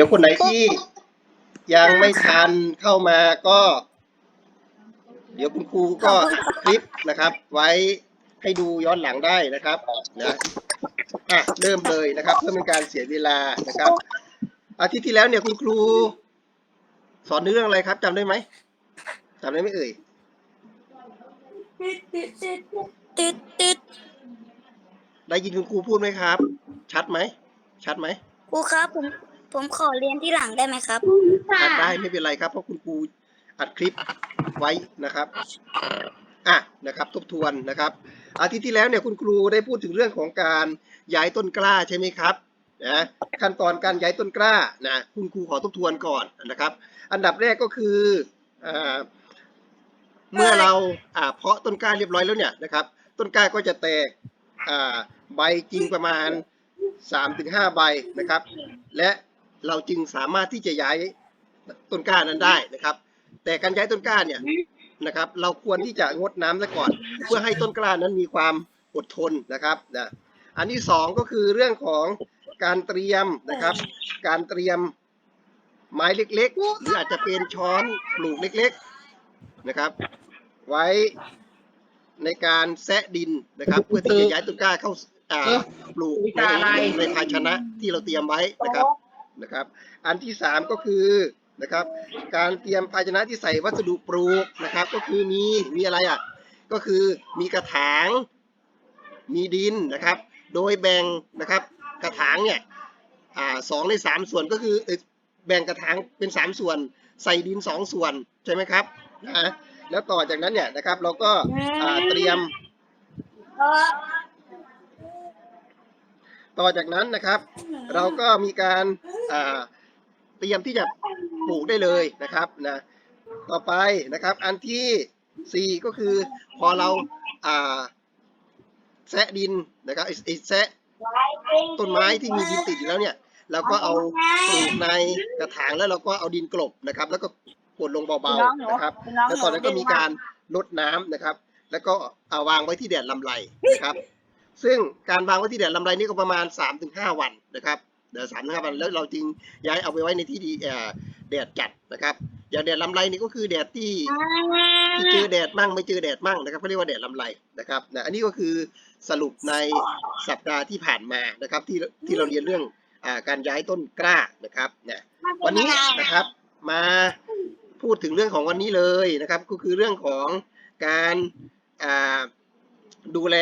ดี๋ยวคนไหนที่ยังไม่ทันเข้ามาก็ เดี๋ยวคุณครูก็คลิปนะครับ ไว้ให้ดูย้อนหลังได้นะครับนะอะเริ่มเลยนะครับ เพื่อเป็นการเสียเวลานะครับ อาทิตย์ที่แล้วเนี่ยคุณครู สอนเรื่องอะไรครับจำได้ไหมจำได้ไหมเอ่ยติดติดติดได้ยินคุณครูพูดไหมครับ ชัดไหมชัดไหมครูครับผม ผมขอเรียนที่หลังได้ไหมครับชัดได้ไม่เป็นไรครับ เพราะคุณครูอัดคลิปไว้นะครับอะนะครับทบทวนนะครับอาทิตย์ที่แล้วเนี่ยคุณครูได้พูดถึงเรื่องของการย้ายต้นกล้าใช่ไหมครับนะขั้นตอนการย้ายต้นกล้านะคุณครูขอทบทวนก่อนนะครับ อันดับแรกก็คืออ่าเมื่อเราอ่าเพาะต้นกล้าเรียบร้อยแล้วเนี่ยนะครับ ต้นกล้าก็จะแตกอ่าใบจริงประมาณ3-5ใบนะครับ และ เราจึงสามารถที่จะย้ายต้นกล้านั้นได้นะครับ แต่การย้ายต้นกล้าเนี่ยนะครับ เราควรที่จะงดน้ำซะก่อน เพื่อให้ต้นกล้านั้นมีความอดทนนะครับนะอันที่สองก็คือเรื่องของการเตรียมนะครับ การเตรียมไม้เล็กๆหรืออาจจะเป็นช้อนปลูกเล็กๆนะครับ ไว้ในการแซะดินนะครับ เพื่อที่จะย้ายต้นกล้าเข้าอ่าปลูกในในภาชนะที่เราเตรียมไว้นะครับ นะครับ อันที่สามก็คือนะครับ การเตรียมภาชนะที่ใส่วัสดุปลูกนะครับ ก็คือมีมีอะไรอะก็คือมีกระถางมีดินนะครับ โดยแบ่งนะครับกระถางเนี่ยอสองในสามส่วนก็คือแบ่งกระถางเป็นสามส่วน ใส่ดินสองส่วนใช่ไหมครับนะแล้วต่อจากนั้นเนี่ยนะครับเราก็เตรียม ต่อจากนั้นนะครับ เราก็มีการเตรียมที่จะปลูกได้เลยนะครับนะต่อไปนะครับอันที่สี่ก็คือพอเราแซะดินนะครับไอ้แซะต้นไม้ที่มีดินติดอยู่แล้วเนี่ยเราก็เอาปลูกในกระถางแล้วเราก็เอาดินกลบนะครับ แล้วก็กดลงเบาๆนะครับ แล้วตอนนั้นก็มีการลดน้ำนะครับ แล้วก็เอาวางไว้ที่แดดลำไรนะครับ ซึ่งการวางไว้ที่แดดลำไรนี่ก็ประมาณ 3-5 วันนะครับเดี๋ยวสามถึงห้าวันแล้วเราจึงย้ายเอาไปไว้ในที่ดีเอ่อแดดจัดนะครับ อย่างแดดลำไรนี่ก็คือแดดที่ที่เจอแดดมั่งไม่เจอแดดมั่งนะครับเขาเรียกว่าแดดลำไรนะครับนะอันนี้ก็คือสรุปในสัปดาห์ที่ผ่านมานะครับที่ที่เราเรียนเรื่องอาการย้ายต้นกล้านะครับเนี่ยวันนี้นะครับมาพูดถึงเรื่องของวันนี้เลยนะครับ ก็คือเรื่องของการอ่าดูแล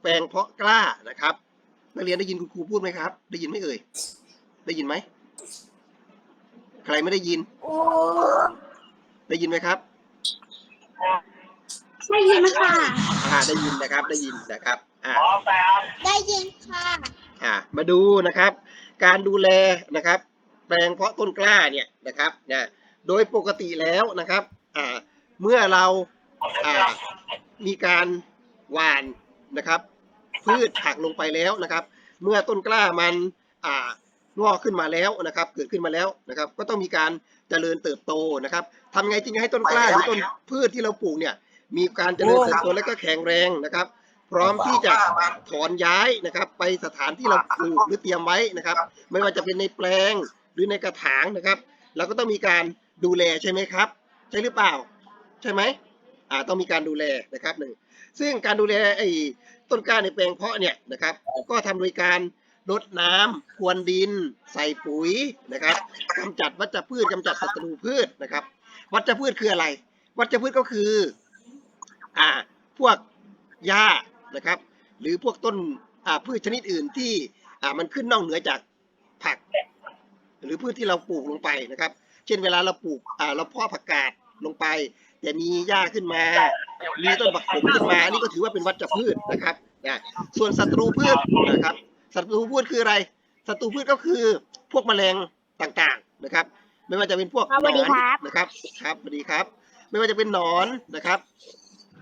แปลงเพาะกล้านะครับ นักเรียนได้ยินคุณครูพูดไหมครับ ได้ยินไหมเอ่ย ได้ยินไหม ใครไม่ได้ยินโอ้ได้ยินไหมครับ ได้ยินค่ะ อ่า ได้ยินนะครับ ได้ยินนะครับ อ่า ได้ยินค่ะ อ่า มาดูนะครับ การดูแลนะครับ แปลงเพาะต้นกล้าเนี่ยนะครับนะโดยปกติแล้วนะครับ อ่า เมื่อเรา อ่า มีการหว่านนะครับ พืชผักลงไปแล้วนะครับ เมื่อต้นกล้ามันอ่างอกขึ้นมาแล้วนะครับ เกิดขึ้นมาแล้วนะครับ ก็ต้องมีการเจริญเติบโตนะครับทำไงจึงให้ต้นกล้าหรือต้นพืชที่เราปลูกเนี่ยมีการเจริญเติบโตและก็แข็งแรงนะครับ พร้อมที่จะถอนย้ายนะครับ ไปสถานที่เราปลูกหรือเตรียมไว้นะครับ ไม่ว่าจะเป็นในแปลงหรือในกระถางนะครับเราก็ต้องมีการดูแลใช่ไหมครับ ใช่หรือเปล่า ใช่ไหมอ่าต้องมีการดูแลนะครับหนึ่ง ซึ่งการดูแลไอ้ต้นกล้าในแปลงเพาะเนี่ยนะครับ ก็ทำโดยการรดน้ำพรวนดิน ใส่ปุ๋ยนะครับกำจัดวัชพืชกำจัดศัตรูพืชนะครับ วัชพืชคืออะไร วัชพืชก็คืออ่าพวกหญ้านะครับ หรือพวกต้นอ่าพืชชนิดอื่นที่อ่ามันขึ้นนอกเหนือจากผัก หรือพืชที่เราปลูกลงไปนะครับ เช่นเวลาเราปลูกอ่าเราเพาะผักกาดลงไป แต่มีหญ้าขึ้นมามีต้นบักขมขึ้นมาอันนี่ก็ถือว่าเป็นวัชพืชนะครับนะส่วนศัตรูพืชนะครับศัตรูพืชคืออะไรศัตรูพืชก็คือพวกแมลงต่างๆนะครับ ไม่ว่าจะเป็นพวกสวัสดีหนอนครับนะครับครับสวัสดีครับ ไม่ว่าจะเป็นหนอนนะครับ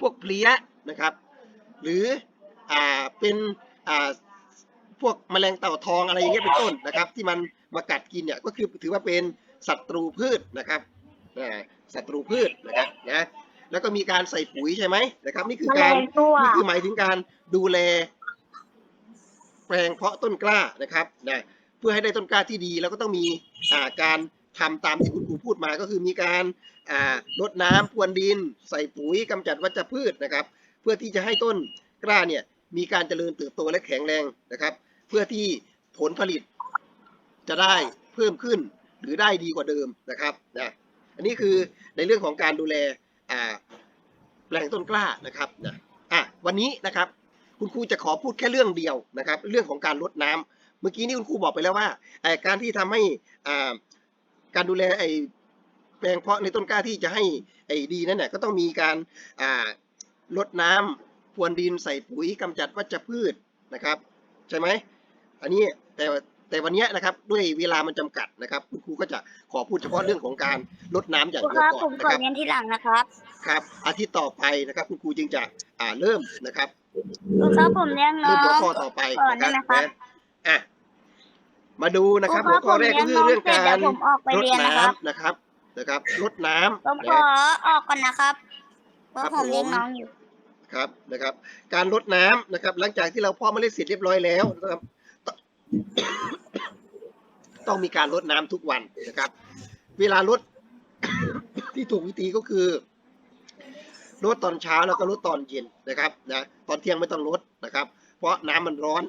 พวกเพลี้ยนะครับ หรืออ่าเป็นอ่าพวกแมลงเต่าทองอะไรอย่างเงี้ยเป็นต้นนะครับ ที่มันมากัดกินเนี่ยก็คือถือว่าเป็นศัตรูพืชนะครับอ่า ศัตรูพืชนะครับนะแล้วก็มีการใส่ปุ๋ยใช่ไหมนะครับนี่คือการแมลงตัวนี่คือหมายถึงการดูแล แปลงเพาะต้นกล้านะครับนะพื่อให้ได้ต้นกล้าที่ดี แล้วก็ต้องมีอ่าการทำตามที่คุณครูพูดมาก็คือมีการอ่ารดน้ำพรวนดิน ใส่ปุ๋ยกำจัดวัชพืชนะครับ เพื่อที่จะให้ต้นกล้าเนี่ยมีการเจริญเติบโตและแข็งแรงนะครับ เพื่อที่ผลผลิตจะได้เพิ่มขึ้นหรือได้ดีกว่าเดิมนะครับนะ อันนี้คือในเรื่องของการดูแลแปลงต้นกล้านะครับนะอะวันนี้นะครับคุณครูจะขอพูดแค่เรื่องเดียวนะครับ เรื่องของการรดน้ำเมื่อกี้นี้คุณครูบอกไปแล้วว่าการที่ทำให้อ่าการดูแลไอ้แปลงเพาะในต้นกล้าที่จะให้ไอดีนั่นแหละก็ต้องมีการอ่ารดน้ำพรวนดินใส่ปุ๋ยกำจัดวัชพืชนะครับ ใช่ไหมอันนี้แต่ แต่วันนี้นะครับด้วยเวลามันจำกัดนะครับคุณครูก็จะขอพูดเฉพาะเรื่องของการรดน้ำอย่างครูเดียวครับก่ผอนมนะขอครับเรียนที่หลังนะครับครับ อาทิตย์ต่อไปนะครับ คุณครูจึงจะอ่าเริ่มนะครับครูครับผมเลี้ยงน้เริ่อมหัวงข้อต่อไปก่อนนะคได้รับไหมครับนะอะมาดูนะครับครูหัวข้อผมแรกเลี้ก็ยงคือน้องเรื่องเสร็จกาเดี๋ยรวผมออกไปรดเรียนนะครับน้ำนะครับนะครับรดน้ำผมขนะอออกก่อนนะครับเพราะครับผมเลี้ยงผมน้องอยู่ครับนะครับ การรดน้ำนะครับ หลังจากที่เราเพาะเมล็ดเสร็จเรียบร้อยแล้วนะครับ ต้องมีการรดน้ำทุกวันนะครับ เวลารดที่ถูกวิธีก็คือรดตอนเช้าแล้วก็รดตอนเย็นนะครับนะตอนเที่ยงไม่ต้องรดนะครับ เพราะน้ำมันร้อน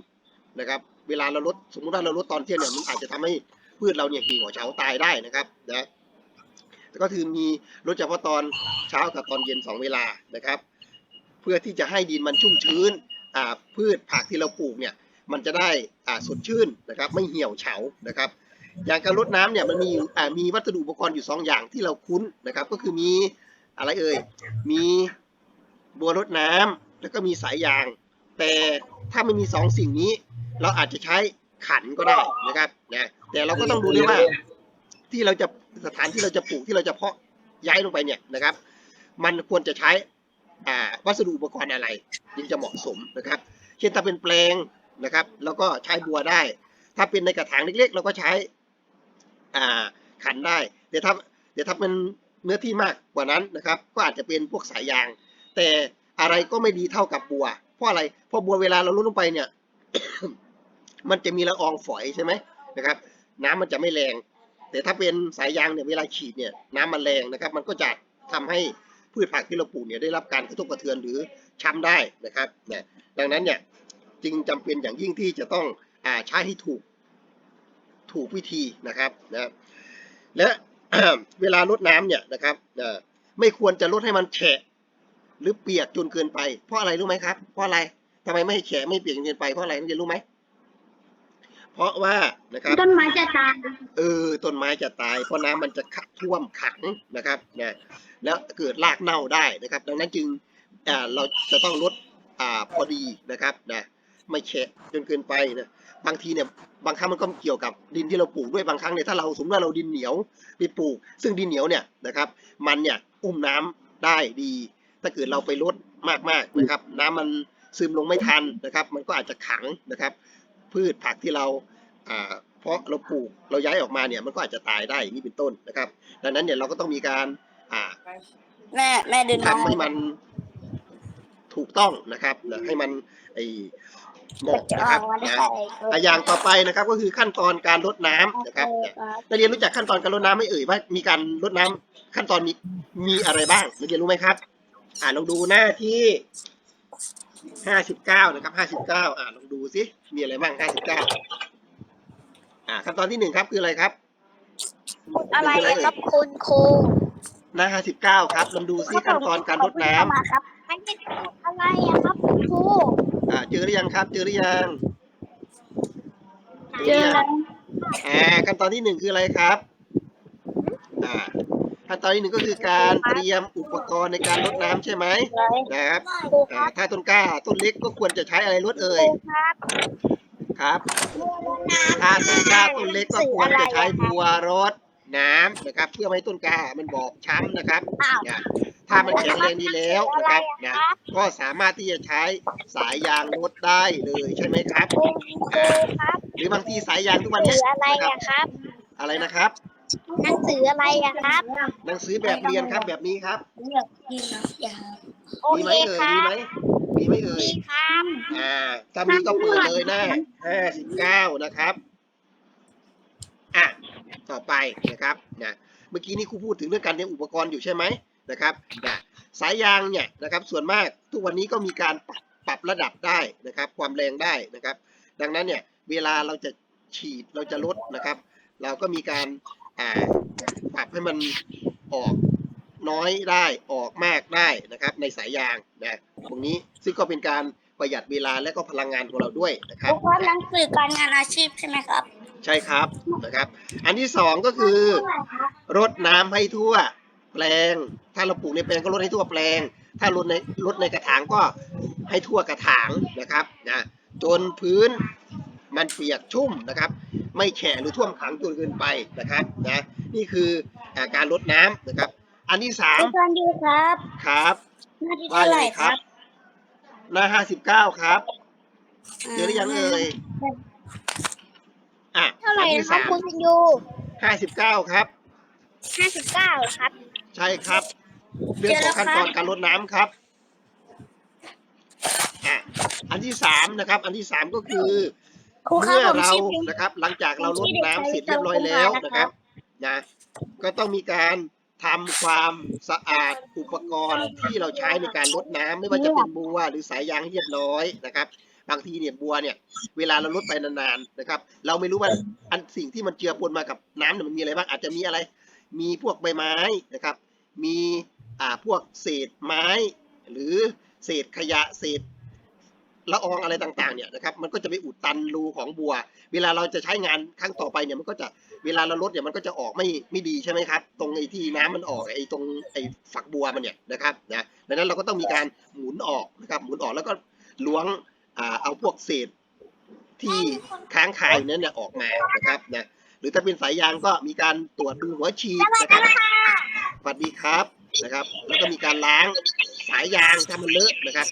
นะครับ เวลาเราลดสมมติว่าเราลดตอนเที่ยงเนี่ยมันอาจจะทำให้พืชเราเนี่ยกิ่งหัวเฉาตายได้นะครับนะก็คือมีลดเฉพาะตอนเช้ากับตอนเย็นสองเวลานะครับ เพื่อที่จะให้ดินมันชุ่มชื้นพืชผักที่เราปลูกเนี่ยมันจะได้สดชื่นนะครับ ไม่เหี่ยวเฉานะครับ อย่างการรดน้ำเนี่ยมันมีมีวัสดุอุปกรณ์อยู่สองอย่างที่เราคุ้นนะครับ ก็คือมีอะไรเอ่ย มีบัวรดน้ำแล้วก็มีสายยาง แต่ถ้าไม่มีสองสิ่งนี้ เราอาจจะใช้ขันก็ได้นะครับนะแต่เราก็ต้องดูด้วยว่าที่เราจะสถานที่เราจะปลูกที่เราจะเพาะย้ายลงไปเนี่ยนะครับ มันควรจะใช้อ่าวัสดุอุปกรณ์อะไรจึงจะเหมาะสมนะครับ เช่นถ้าเป็นแปลงนะครับเราก็ใช้บัวได้ ถ้าเป็นในกระถางเล็กๆ เราก็ใช้ อ่าขันได้แต่ถ้าแต่ถ้าเป็นเนื้อที่มากกว่านั้นนะครับ ก็อาจจะเป็นพวกสายยาง แต่อะไรก็ไม่ดีเท่ากับบัว เพราะอะไร เพราะบัวเวลาเราลดลงไปเนี่ย มันจะมีละอองฝอยใช่ไหมนะครับ น้ำมันจะไม่แรง แต่ถ้าเป็นสายยางเนี่ยเวลาฉีดเนี่ยน้ำมันแรงนะครับ มันก็จะทำให้พืชผักที่เราปลูกเนี่ยได้รับการกระทบกระเทือนหรือช้ำได้นะครับนะดังนั้นเนี่ยจึงจำเป็นอย่างยิ่งที่จะต้องอใช้ให้ถูก ถูกวิธีนะครับนะและเวลาลดน้ำเนี่ยนะครับนะไม่ควรจะลดให้มันแฉะหรือเปียกจนเกินไป เพราะอะไรรู้ไหมครับเพราะอะไรทำไมไม่ให้แฉะไม่เปียกจนเกินไปเพราะอะไรนักเรียนรู้ไหมเพราะว่านะครับต้นไม้จะตายเออต้นไม้จะตาย เพราะน้ำมันจะขังท่วมขังนะครับนะแล้วเกิดรากเน่าได้นะครับ ดังนั้นจึงอ่าเราจะต้องลดอ่าพอดีนะครับนะไม่แฉะจนเกินไปนะ บางทีเนี่ยบางครั้งมันก็เกี่ยวกับดินที่เราปลูกด้วยบางครั้งเนี่ยถ้าเราสมมติว่าเราดินเหนียวไปปลูก ซึ่งดินเหนียวเนี่ยนะครับ มันเนี่ยอุ้มน้ำได้ดี ถ้าเกิดเราไปลดมากๆนะครับ น้ำมันซึมลงไม่ทันนะครับ มันก็อาจจะขังนะครับ พืชผักที่เราอ่าเพราะเราปลูกเราย้ายออกมาเนี่ยมันก็อาจจะตายได้อย่างนี้เป็นต้นนะครับ ดังนั้นเนี่ยเราก็ต้องมีการอ่าแม่แม่ดึงน้องทำให้มันถูกต้องนะครับนะให้มันไอ เหมาะจะนะอคอรับกมาได้นะอะอย่างต่อไปนะครับก็คือขั้นตอนการรดน้ำนะครับนะนักเรียนรู้จักขั้นตอนการรดน้ำไหม่เอ่ยว่ามีการรดน้ำขั้นตอนมีมีอะไรบ้างนักเรียนรู้ไหมครับ อ่าลองดูหน้าที่ห้าสิบเก้านะครับห้าสิบเก้าอ่าลองดูสิมีอะไรบ้างห้าสิบเก้าอ่าขั้นตอนที่หนึ่งครับคืออะไรครับอะไรครับคุณครูหน้าห้าสิบเก้าครับลองดูซิขั้นตอนการรดน้ำมาครับมันเป็นอะไรอะครับคุณครู อ่าเจอหรือยังครับ เจอหรือยังเจอหเจรืออยังอ่าขั้นตอนที่หนึ่งคืออะไรครับอ่าขั้นตอนที่หนึ่งก็คือการเตรียมอุปกรณ์ในการรดน้ำใช่ไหมเลยนะครับครูคอ่ารับถ้าต้นกล้าต้นเล็กก็ควรจะใช้อะไรรดเอ่คยรูครับครับ ถ้าต้นกล้าต้นเล็กก็ควรจะใช้บัวรดน้ำนะครับ เพื่อไม่ให้ต้นกล้ามันบอบช้ำนะครับอ้าวนะ ถ้ามันแข็งแรงดีแล้วนะครับนะก็สามารถที่จะใช้สายยางรดได้เลยใช่ไหมครับคุณครูครับหรือบางทีสายยางทุกวันหรืเนี้ออะไรนะครับอะครับ อะไรนะครับ หนังสืออะไรอะครับหนังสือแบบเรียนครับแบบนี้ครับ โอมีไหเคมเอ่ยคมีรับไหมมีไหมเอ่ยมีครับ อ่าถ้ามีก็เปิดเลยหน้าห้าสิบเก้านะครับ อะ ต่อไปนะครับนะเมื่อกี้นี่ครูพูดถึงเรื่องการเตรียมอุปกรณ์อยู่ใช่ไหม นะครับนะสายยางเนี่ยนะครับส่วนมากทุกวันนี้ก็มีการปรับปรับระดับได้นะครับ ความแรงได้นะครับ ดังนั้นเนี่ยเวลาเราจะฉีดเราจะลดนะครับ เราก็มีการอ่าปรับให้มันออกน้อยได้ออกมากได้นะครับ ในสายยางนะตรงนี้ซึ่งก็เป็นการประหยัดเวลาและก็พลังงานของเราด้วยนะครับทุกคนหนังสือการงานอาชีพใช่ไหมครับ ใช่ครับนะครับ อันที่สองก็คือรดน้ำให้ทั่ว แปลง ถ้าเราปลูกในแปลงก็รดให้ทั่วแปลง ถ้ารดในรดในกระถางก็ให้ทั่วกระถางนะครับนะจนพื้นมันเปียกชุ่มนะครับ ไม่แฉะหรือท่วมขังจนเกินไปนะครับนะนี่คืออาการรดน้ำนะครับ อันที่สามทุกคนดีครับครับหน้าที่ว่าเท่ายัไหงร่ไงคครัรับบหน้าห้าสิบเก้าครับเจอหรือยังเอ่ยอะเท่าไหร่อันที่นะครับสามคุณซินยูห้าสิบเก้าครับห้าสิบเก้าครับ ใช่ครับ เรื่องของขั้นตอนการรดน้ำครับอะอันที่สามนะครับ อันที่สามก็คือครูครับเมื่อผมเราชื่อพิมพ์นะครับ หลังจากเรารดน้ำเสร็จเรียบร้อยแล้วนะครับนะก็ต้องมีการทำความสะอาดอุปกรณ์ที่เราใช้ในการรดน้ำไม่ว่าจะเป็นบัวหรือสายยางให้เรียบร้อยนะครับบางทีเนี่ยบัวเนี่ยเวลาเราลดไปนานๆนะครับ เราไม่รู้ว่าอันสิ่งที่มันเจือปนมากับน้ำเนี่ยมันมีอะไรบ้างอาจจะมีอะไร มีพวกใบไม้นะครับ มีอ่าพวกเศษไม้ หรือเศษขยะเศษละอองอะไรต่างๆเนี่ยนะครับมันก็จะไปอุดตันรูของบัว เวลาเราจะใช้งานครั้งต่อไปเนี่ยมันก็จะเวลาเราลดเนี่ยมันก็จะออกไม่ไม่ดีใช่ไหมครับ ตรงไอ้ที่น้ำมันออกไอ้ตรงไอ้ฝักบัวมันเนี่ยนะครับนะดังนั้นเราก็ต้องมีการหมุนออกนะครับหมุนออกแล้วก็ล้วงอ่าเอาพวกเศษที่ค้างคายนั้นเนี่ยออกมานะครับนะ รือถ้าเป็นสายยางก็มีการตรวจดูหัวฉีดนะครับสวัสดีครับนะครับ แล้วก็มีการล้างสายยางถ้ามันเลอะนะครับ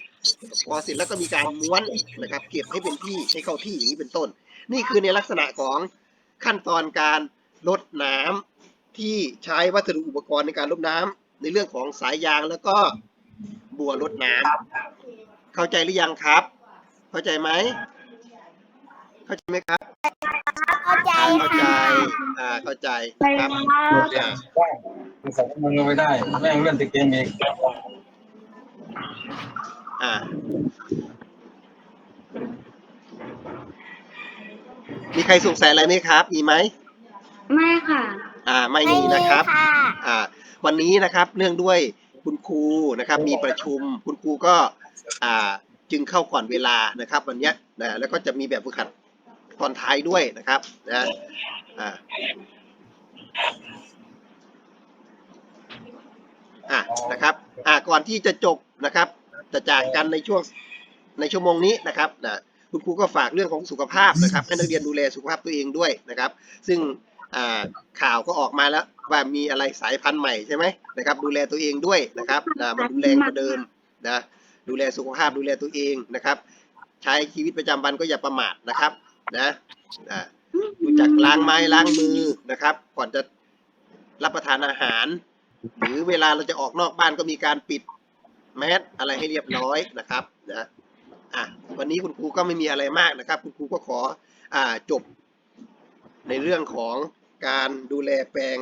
พอเสร็จแล้วก็มีการม้วนนะครับ เก็บให้เป็นที่ให้เข้าที่อย่างนี้เป็นต้น นี่คือในลักษณะของขั้นตอนการลดน้ำที่ใช้วัสดุอุปกรณ์ในการลดน้ำในเรื่องของสายยางแล้วก็บัวลดน้ำเข้าใจหรือยังครับ เข้าใจไหมเข้าใจไหมครับ เข้าใจเข้าใจอ่า เข้าใจครับอ่ามันใส่มือไม่ได้แม่งเล่นติดเกมอีกอ่า มีใครสงสัยอะไรไหมครับ มีไหม ไม่ค่ะ อ่า ไม่มีนะครับอ่า วันนี้นะครับ เนื่องด้วยคุณครูนะครับ มีประชุม คุณครูก็ อ่า จึงเข้าก่อนเวลานะครับ วันเนี้ยนะ แล้วก็จะมีแบบฝึกหัด ตอนท้ายด้วยนะครับนะอ่าอะนะครับอ่าก่อนที่จะจบนะครับ จะจากกันในช่วงในชั่วโมงนี้นะครับนะคุณครูก็ฝากเรื่องของสุขภาพนะครับให้นักเรียนดูแลสุขภาพตัวเองด้วยนะครับ ซึ่งอ่าข่าวก็ออกมาแล้วว่ามีอะไรสายพันธุ์ใหม่ใช่ไหมนะครับ ดูแลตัวเองด้วยนะครับนะมันรุนแรงกว่าเดิมนะดูแลสุขภาพดูแลตัวเองนะครับ ใช้ชีวิตประจำวันก็อย่าประมาทนะครับ นะอ่ารู้จักล้างไม้ล้างมือนะครับ ก่อนจะรับประทานอาหาร หรือเวลาเราจะออกนอกบ้านก็มีการปิดแมสอะไรให้เรียบร้อยนะครับนะอะวันนี้คุณครูก็ไม่มีอะไรมากนะครับ คุณครูก็ขออ่าจบในเรื่องของการดูแลแปลง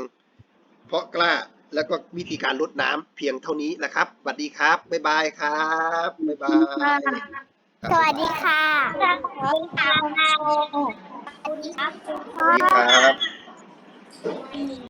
เพาะกล้าแล้วก็วิธีการลดน้ำเพียงเท่านี้นะครับสวัสดีครับ บ๊ายบายครับ บ๊ายบาย สวัสดีค่ะสวัสดีค่ะสวัสดีครับ